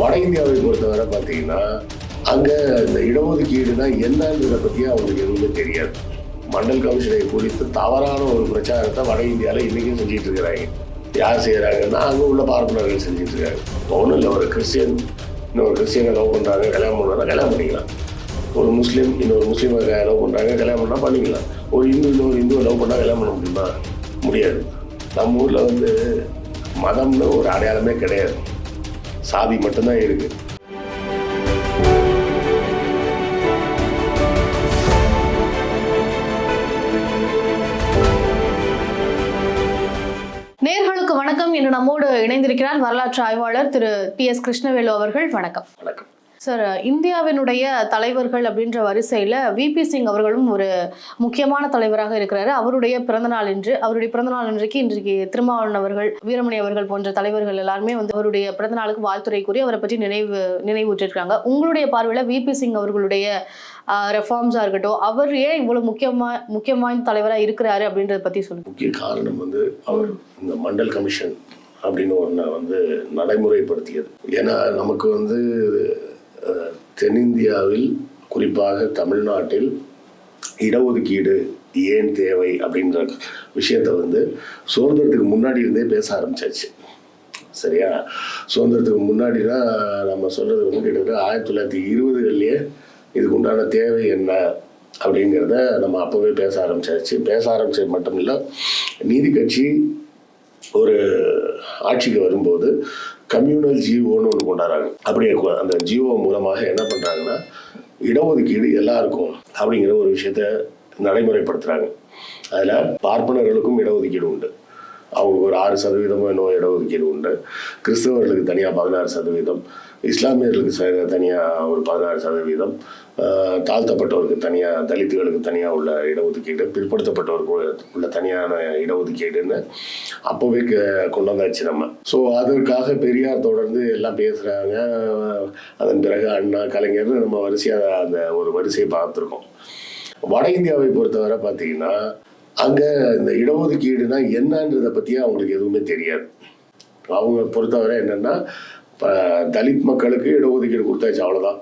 வட இந்தியாவை பொறுத்தவரை பார்த்தீங்கன்னா அங்கே இந்த இடஒதுக்கீடுனா என்னன்றதை பற்றி அவங்களுக்கு எதுவுமே தெரியாது. மண்டல் கமிஷனை குறித்து தவறான ஒரு பிரச்சாரத்தை வட இந்தியாவில் இன்றைக்கும் செஞ்சுட்டு இருக்கிறாங்க. யார் செய்கிறாங்கன்னா அங்கே உள்ள பார்ப்பனர்கள் செஞ்சுட்டு இருக்காங்க. ஒன்றும் இல்லை ஒரு கிறிஸ்டியன் இன்னொரு கிறிஸ்டியனை லவ் பண்ணுறாங்க கல்யாணம் பண்ணுறாங்க கல்யாணம் பண்ணிக்கலாம். ஒரு முஸ்லீம் இன்னொரு முஸ்லீமை லவ் பண்ணுறாங்க கல்யாணம் பண்ணால் பண்ணிக்கலாம். ஒரு இந்து இன்னொரு இந்துவை லவ் பண்ணால் கல்யாணம் பண்ண முடியுமா? முடியாது. நம்ம ஊரில் வந்து மதம்னு ஒரு அடையாளமே கிடையாது. சாதி மட்டும்தான் இருக்குது நேர்களுக்கு வணக்கம். இன்று நம்மோடு இணைந்திருக்கிறார் வரலாற்று ஆய்வாளர் திரு டி எஸ் கிருஷ்ணவேலு அவர்கள். வணக்கம். வணக்கம். சார் இந்தியாவினுடைய தலைவர்கள் அப்படின்ற வரிசையில் விபி சிங் அவர்களும் ஒரு முக்கியமான தலைவராக இருக்கிறாரு. அவருடைய பிறந்தநாள் இன்று அவருடைய பிறந்தநாள் இன்றைக்கு இன்றைக்கு திருமாவளவன் அவர்கள் வீரமணி அவர்கள் போன்ற தலைவர்கள் எல்லாருமே வந்து அவருடைய பிறந்தநாளுக்கு வாழ்த்துறை கூறி அவரை பற்றி நினைவு நினைவூற்றிருக்காங்க உங்களுடைய பார்வையில் விபி சிங் அவர்களுடைய ரெஃபார்ம்ஸாக இருக்கட்டும் அவர் ஏன் இவ்வளோ முக்கியமாக முக்கியமான தலைவராக இருக்கிறாரு அப்படின்றத பற்றி சொல்லுங்க. முக்கிய காரணம் வந்து அவர் இந்த மண்டல் கமிஷன் அப்படின்னு ஒன்றை வந்து நடைமுறைப்படுத்தியது. ஏன்னா நமக்கு வந்து தென்னிந்தியாவில் குறிப்பாக தமிழ்நாட்டில் இடஒதுக்கீடு ஏன் தேவை அப்படின்ற விஷயத்தை வந்து சுதந்திரத்துக்கு முன்னாடி இருந்தே பேச ஆரம்பிச்சாச்சு. சரியா? சுதந்திரத்துக்கு முன்னாடினா நம்ம சொல்கிறது வந்து கிட்டத்தட்ட ஆயிரத்தி தொள்ளாயிரத்தி இருபதுகள்லேயே இதுக்கு உண்டான தேவை என்ன அப்படிங்கிறத நம்ம அப்போவே பேச ஆரம்பிச்சாச்சு. பேச ஆரம்பித்தது மட்டும் இல்லை நீதி கட்சி ஒரு ஆட்சிக்கு வரும்போது கம்யூனல் ஜிஓன்னு ஒன்று கொண்டாடுறாங்க. அப்படியே அந்த ஜிஓ மூலமாக என்ன பண்ணுறாங்கன்னா இடஒதுக்கீடு எல்லாருக்கும் அப்படிங்கிற ஒரு விஷயத்த நடைமுறைப்படுத்துகிறாங்க அதில் பார்ப்பனர்களுக்கும் இடஒதுக்கீடு உண்டு. அவங்களுக்கு ஒரு ஆறு சதவீதமோ என்னவோ இடஒதுக்கீடு உண்டு. கிறிஸ்தவர்களுக்கு தனியாக பதினாறு சதவீதம். இஸ்லாமியர்களுக்கு தனியாக ஒரு பதினாறு சதவீதம். தாழ்த்தப்பட்டவருக்கு தனியாக தலித்துகளுக்கு தனியாக உள்ள இடஒதுக்கீடு பிற்படுத்தப்பட்டவருக்கு உள்ள தனியான இடஒதுக்கீடுன்னு அப்போவே க- கொண்டு வந்தாச்சு நம்ம. ஸோ அதற்காக பெரியார் தொடர்ந்து எல்லாம் பேசுகிறாங்க அதன் பிறகு அண்ணா கலைஞர்னு நம்ம வரிசையாக அந்த ஒரு வரிசையை பார்த்துருக்கோம். வட இந்தியாவை பொறுத்தவரை பார்த்தீங்கன்னா அங்கே இந்த இடஒதுக்கீடுனா என்னன்றதை பற்றி அவங்களுக்கு எதுவுமே தெரியாது. அவங்க பொறுத்தவரை என்னென்னா இப்போ தலித் மக்களுக்கு இடஒதுக்கீடு கொடுத்தாச்சு அவ்வளோதான்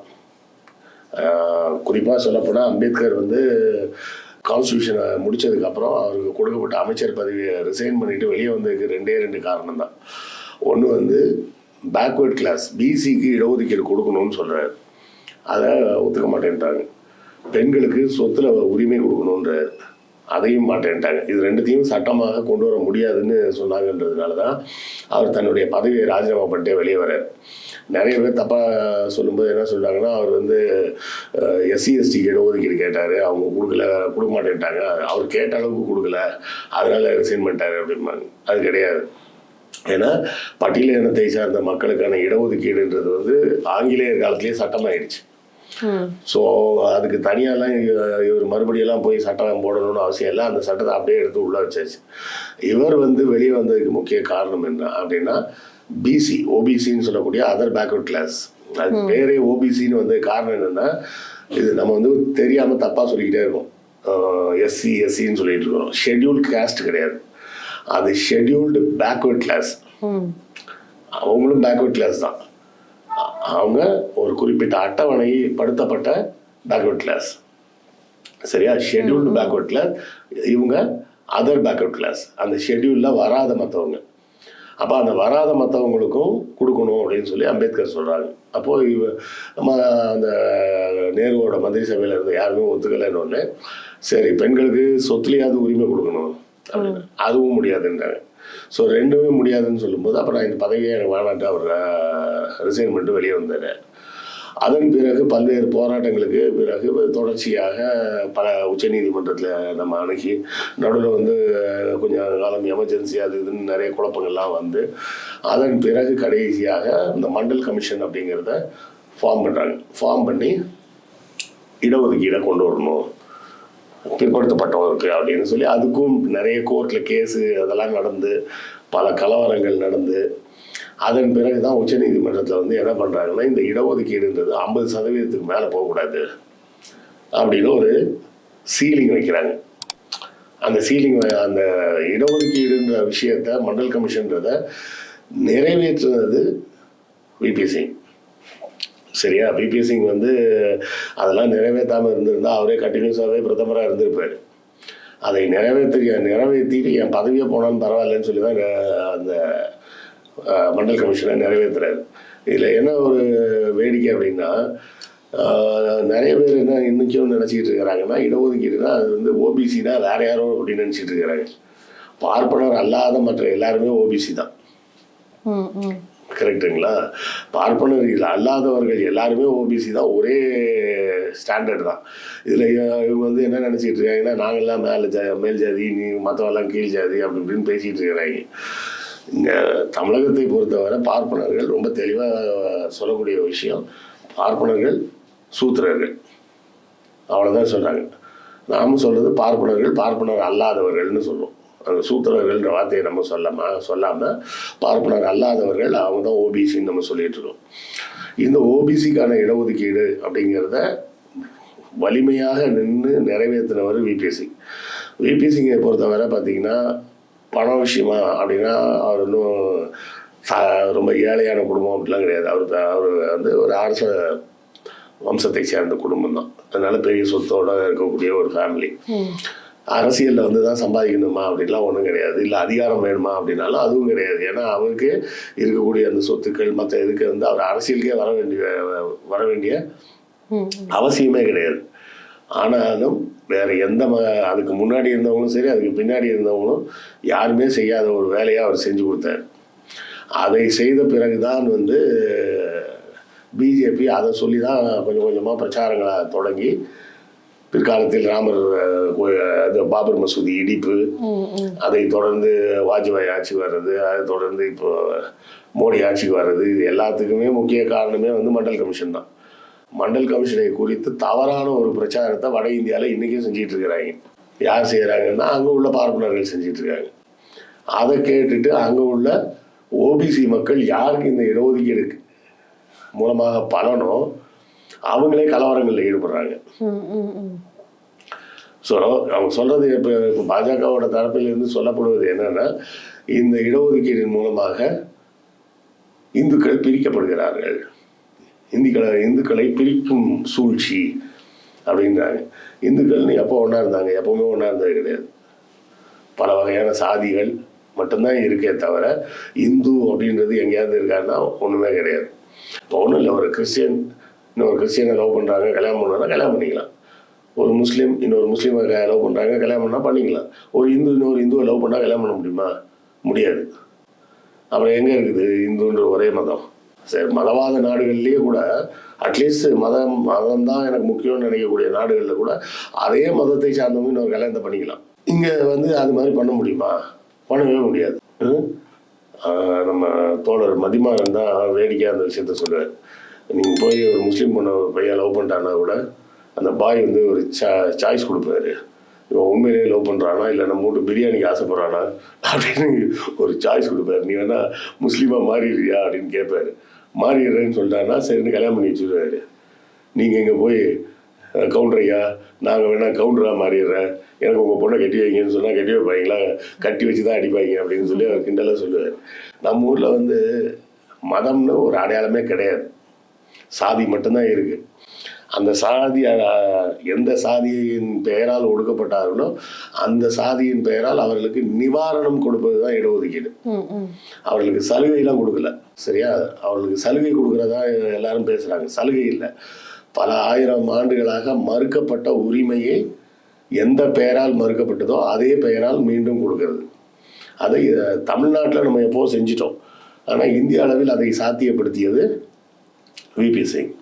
குறிப்பாக சொல்லப்போனால் அம்பேத்கர் வந்து கான்ஸ்டியூஷனை முடித்ததுக்கப்புறம் அவருக்கு கொடுக்கப்பட்ட அமைச்சர் பதவியை ரிசைன் பண்ணிவிட்டு வெளியே வந்ததுக்கு ரெண்டே ரெண்டு காரணம் தான் ஒன்று வந்து பேக்வேர்ட் கிளாஸ் பிசிக்கு இடஒதுக்கீடு கொடுக்கணும்னு சொல்கிறாரு அதை ஒத்துக்க மாட்டேன்ட்டாங்க பெண்களுக்கு சொத்தில் உரிமை கொடுக்கணுன்றாரு அதையும் மாட்டேன்ட்டாங்க. இது ரெண்டுத்தையும் சட்டமாக கொண்டு வர முடியாதுன்னு சொன்னாங்கன்றதுனால தான் அவர் தன்னுடைய பதவியை ராஜினாமா பண்ணிட்டே வெளியே வர்றார். நிறைய பேர் தப்பாக சொல்லும்போது என்ன சொல்றாங்கன்னா அவர் வந்து எஸ்சி எஸ்டி இடஒதுக்கீடு கேட்டார். அவங்க கொடுக்கல கொடுக்க மாட்டேன்ட்டாங்க அவர் கேட்ட அளவுக்கு கொடுக்கல. அதனால ரிசைன் பண்ணிட்டாரு அப்படிம்பாங்க. அது கிடையாது. ஏன்னா பட்டியல இனத்தை சார்ந்த மக்களுக்கான இடஒதுக்கீடுன்றது வந்து ஆங்கிலேயர் காலத்திலேயே சட்டமாயிடுச்சு. ஸோ அதுக்கு தனியாலாம் இவ- இவர் மறுபடியெல்லாம் போய் சட்டம் போடணும்னு அவசியம் இல்லை. அந்த சட்டத்தை அப்படியே எடுத்து உள்ள வச்சாச்சு. இவர் வந்து வெளியே வந்ததுக்கு முக்கிய காரணம் என்ன அப்படின்னா பிசி ஓபிசின்னு சொல்லக்கூடிய அதர் பேக்வர்ட் கிளாஸ் அது பேரே ஓபிசின்னு வந்து காரணம் என்னன்னா இது நம்ம வந்து தெரியாமல் தப்பாக சொல்லிக்கிட்டே இருக்கோம். எஸ்சி எஸ்சின்னு சொல்லிட்டு இருக்கோம் ஷெட்யூல்ட் காஸ்ட் கிடையாது. அது ஷெட்யூல்டு பேக்வர்ட் கிளாஸ் அவங்களும் பேக்வர்ட் கிளாஸ் தான். அவங்க ஒரு குறிப்பிட்ட அட்டவணை படுத்தப்பட்ட பேக்வர்ட் கிளாஸ் சரியா? ஷெட்யூல்டு பேக்வர்ட் கிளாஸ் இவங்க அதர் பேக்வர்ட் கிளாஸ் அந்த ஷெட்யூலில் வராத மற்றவங்க அப்போ அந்த வராத மற்றவங்களுக்கும் கொடுக்கணும் அப்படின்னு சொல்லி அம்பேத்கர் சொல்கிறாங்க அப்போது இவ நம்ம அந்த நேருவோட மந்திரி சபையில் இருந்த யாருமே ஒத்துக்கலைன்னு ஒன்று சரி பெண்களுக்கு சொத்துலையாவது உரிமை கொடுக்கணும் அப்படின்னு. அதுவும் முடியாதுன்றாங்க ஸோ ரெண்டுமே முடியாதுன்னு சொல்லும்போது அப்போ நான் இந்த பதவியை எனக்கு வேணான்ட்டு அவர் ரிசைன் பண்ணிட்டு வெளியே வந்தார். அதன் பிறகு பல்வேறு போராட்டங்களுக்கு பிறகு தொடர்ச்சியாக பல உச்சநீதிமன்றத்தில் நம்ம அணுகி நடுவில் வந்து கொஞ்சம் காலம் எமர்ஜென்சி அது இதுன்னு நிறைய குழப்பங்கள்லாம் வந்து அதன் பிறகு கடைசியாக இந்த மண்டல் கமிஷன் அப்படிங்கிறத ஃபார்ம் பண்ணுறாங்க ஃபார்ம் பண்ணி இடஒதுக்கீடை கொண்டு வரணும். பிற்படுத்தப்பட்டவருக்கு அப்படின்னு சொல்லி அதுக்கும் நிறைய கோர்ட்டில் கேஸு அதெல்லாம் நடந்து பல கலவரங்கள் நடந்து அதன் பிறகு தான் உச்சநீதிமன்றத்தில் வந்து என்ன பண்ணுறாங்கன்னா இந்த இடஒதுக்கீடுன்றது ஐம்பது சதவீதத்துக்கு மேலே போகக்கூடாது அப்படின்னு ஒரு சீலிங் வைக்கிறாங்க. அந்த சீலிங் அந்த இடஒதுக்கீடுன்ற விஷயத்த மண்டல் கமிஷன்றத நிறைவேற்றுனது விபி சிங் சரியா? பிபி சிங் வந்து அதெல்லாம் நிறைவேற்றாமல் இருந்திருந்தா அவரே கண்டினியூஸாகவே பிரதமராக இருந்திருப்பார். அதை நிறைவேற்றி நிறைவேற்றிட்டு என் பதவியே போனாலும் பரவாயில்லன்னு சொல்லி தான் அந்த மண்டல் கமிஷனை நிறைவேற்றுறாரு இதில் என்ன ஒரு வேடிக்கை அப்படின்னா நிறைய பேர் என்ன இன்னைக்கும் நினச்சிக்கிட்டு இருக்கிறாங்கன்னா இடஒதுக்கீடுனா அது வந்து ஓபிசினா வேற யாரோ அப்படின்னு நினச்சிட்டு இருக்கிறாங்க. பார்ப்பனர் அல்லாத மற்ற எல்லாருமே ஓபிசி தான். கரெக்டுங்களா பார்ப்பனர் அல்லாதவர்கள் எல்லாருமே ஓபிசி தான். ஒரே ஸ்டாண்டர்ட் தான். இதில் இவங்க வந்து என்ன நினச்சிட்டு இருக்காங்கன்னா நாங்கள்லாம் மேலே ஜா மேல் ஜாதி நீ மற்றவெல்லாம் கீழ் ஜாதி அப்படி இப்படின்னு பேசிகிட்டு இருக்கிறாங்க. இங்கே தமிழகத்தை பொறுத்தவரை பார்ப்பனர்கள் ரொம்ப தெளிவாக சொல்லக்கூடிய விஷயம். பார்ப்பனர்கள் சூத்திரர்கள். அவ்வளோதான் சொல்கிறாங்க நாம் சொல்கிறது பார்ப்பனர்கள் பார்ப்பனர் அல்லாதவர்கள்னு சொல்லுவோம் அந்த சூத்திரர்கள்ன்ற வார்த்தையை நம்ம சொல்லாமல் சொல்லாமல் பார்ப்பனர் அல்லாதவர்கள் அவங்க தான் ஓபிசின்னு நம்ம சொல்லிகிட்டு இருக்கோம். இந்த ஓபிசிக்கான இடஒதுக்கீடு அப்படிங்கிறத வலிமையாக நின்று நிறைவேற்றினவர் விபிஎஸ்சி விபிஎஸ்சிங்கை பொறுத்தவரை பார்த்திங்கன்னா பண விஷயமா அப்படின்னா அவர் இன்னும் ரொம்ப ஏழையான குடும்பம் அப்படிலாம் கிடையாது. அவர் அவர் வந்து ஒரு அரச வம்சத்தை சேர்ந்த குடும்பம் தான். அதனால பெரிய சொத்தோட இருக்கக்கூடிய ஒரு ஃபேமிலி அரசியலில் வந்து தான் சம்பாதிக்கணுமா அப்படின்லாம் ஒன்றும் கிடையாது. இல்லை அதிகாரம் வேணுமா அப்படின்னாலும் அதுவும் கிடையாது. ஏன்னா அவருக்கு இருக்கக்கூடிய அந்த சொத்துக்கள் மற்ற இதுக்கு வந்து அவர் அரசியலுக்கே வர வேண்டிய வர வேண்டிய அவசியமே கிடையாது. ஆனாலும் வேற எந்த ம அதுக்கு முன்னாடி இருந்தவங்களும் சரி அதுக்கு பின்னாடி இருந்தவங்களும் யாருமே செய்யாத ஒரு வேலையை அவர் செஞ்சு கொடுத்தார். அதை செய்த பிறகுதான் வந்து பிஜேபி அதை சொல்லி தான் கொஞ்சம் கொஞ்சமாக பிரச்சாரங்களை தொடங்கி பிற்காலத்தில் ராமர் அது பாபர் மசூதி இடிப்பு அதை தொடர்ந்து வாஜ்பாய் ஆட்சி வர்றது அதை தொடர்ந்து இப்போ மோடி ஆட்சிக்கு வர்றது இது எல்லாத்துக்குமே முக்கிய காரணமே வந்து மண்டல் கமிஷன் தான். மண்டல் கமிஷனை குறித்து தவறான ஒரு பிரச்சாரத்தை வட இந்தியாவில் இன்றைக்கும் செஞ்சிட்டு இருக்கிறாங்க யார் செய்கிறாங்கன்னா அங்கே உள்ள பார்ப்பனர்கள் செஞ்சிட்டு இருக்காங்க அதை கேட்டுட்டு அங்கே உள்ள ஓபிசி மக்கள் யாருக்கு இந்த இடஒதுக்கீடு மூலமாக பலனோ அவங்களே கலவரங்களில் ஈடுபடுறாங்க. ஸோ அவங்க சொல்றது இப்போ இப்போ பாஜகவோட தரப்பிலிருந்து சொல்லப்படுவது என்னன்னா இந்த இடஒதுக்கீடின் மூலமாக இந்துக்கள் பிரிக்கப்படுகிறார்கள். இந்துக்களை இந்துக்களை பிரிக்கும் சூழ்ச்சி அப்படின்றாங்க. இந்துக்கள்னு எப்போ ஒன்றா இருந்தாங்க? எப்போவுமே ஒன்றா இருந்தது கிடையாது. பல வகையான சாதிகள் மட்டும்தான் இருக்கே தவிர இந்து அப்படின்றது எங்கேயாவது இருக்காருன்னா ஒன்றுமே கிடையாது. இப்போ ஒன்றும் இல்லை ஒரு கிறிஸ்டியன் இன்னொரு கிறிஸ்டியனை லவ் பண்ணுறாங்க கல்யாணம் பண்ணாங்கன்னா கல்யாணம் பண்ணிக்கலாம். ஒரு முஸ்லீம் இன்னொரு முஸ்லீமை லவ் பண்ணுறாங்க கல்யாணம் பண்ணால் பண்ணிக்கலாம். ஒரு இந்து இன்னொரு இந்துவை லவ் பண்ணால் கல்யாணம் பண்ண முடியுமா? முடியாது. அப்புறம் எங்கே இருக்குது இந்துன்ற ஒரே மதம்? மதவாத நாடுகள்லேயே கூட அட்லீஸ்ட் மதம் மதம் தான் எனக்கு முக்கியம்னு நினைக்கக்கூடிய நாடுகளில் கூட அதே மதத்தை சார்ந்தவங்க இன்னொரு கல்யாணத்தை பண்ணிக்கலாம். இங்கே வந்து அது மாதிரி பண்ண முடியுமா? பண்ணவே முடியாது. நம்ம தோழர் மதிமாறன் தான் வேடிக்கையாக அந்த விஷயத்த சொல்லுவார் நீங்கள் போய் ஒரு முஸ்லீம் பொண்ணை ஒரு பையன் லவ் பண்ணிட்டான்னா கூட அந்த பாய் வந்து ஒரு சா சாய்ஸ் கொடுப்பாரு. இவன் உண்மையிலேயே லவ் பண்ணுறானா இல்லை நம்ம வீட்டு பிரியாணிக்கு ஆசைப்படுறானா அப்படின்னு ஒரு சாய்ஸ் கொடுப்பாரு. நீ வேணா முஸ்லீமாக மாறிடுறியா அப்படின்னு கேட்பாரு. மாறிடுறேன்னு சொல்லிட்டான்னா சரின்னு கல்யாணம் பண்ணி வச்சுருவாரு. நீங்கள் இங்கே போய் கவுண்டர் ஐயா நாங்கள் வேணால் கவுண்டராக மாறிடுறேன் எனக்கு உங்கள் பொண்ணை கட்டி வைங்கன்னு சொன்னால் கட்டி வைப்பாங்களா? கட்டி வச்சு தான் அடிப்பாங்க அப்படின்னு சொல்லி அவர் கிண்டலாக சொல்லுவார். நம்ம ஊரில் வந்து மதம்னு ஒரு அடையாளமே கிடையாது. சாதி மட்டும்தான் இருக்குது அந்த சாதி எந்த சாதியின் பெயரால் ஒடுக்கப்பட்டார்களோ அந்த சாதியின் பெயரால் அவர்களுக்கு நிவாரணம் கொடுப்பது தான் இடஒதுக்கீடு அவர்களுக்கு சலுகைலாம் கொடுக்கல. சரியா? அவர்களுக்கு சலுகை கொடுக்குறதா எல்லாரும் பேசுகிறாங்க சலுகை இல்லை. பல ஆயிரம் ஆண்டுகளாக மறுக்கப்பட்ட உரிமையை எந்த பெயரால் மறுக்கப்பட்டதோ அதே பெயரால் மீண்டும் கொடுக்கிறது. அதை தமிழ்நாட்டில் நம்ம எப்போ செஞ்சிட்டோம்? ஆனால் இந்திய அளவில் அதை சாத்தியப்படுத்தியது விபி சிங்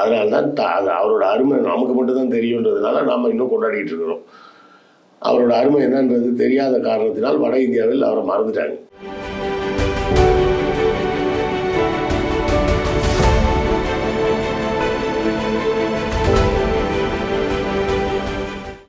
அதனால தான் அது அவரோட அருமை நமக்கு மட்டும்தான் தெரியுன்றதுனால நாம் இன்னும் கொண்டாடிட்டு இருக்கிறோம். அவரோட அருமை என்னன்றது தெரியாத காரணத்தினால் வட இந்தியாவில் அவரை மறந்துட்டாங்க.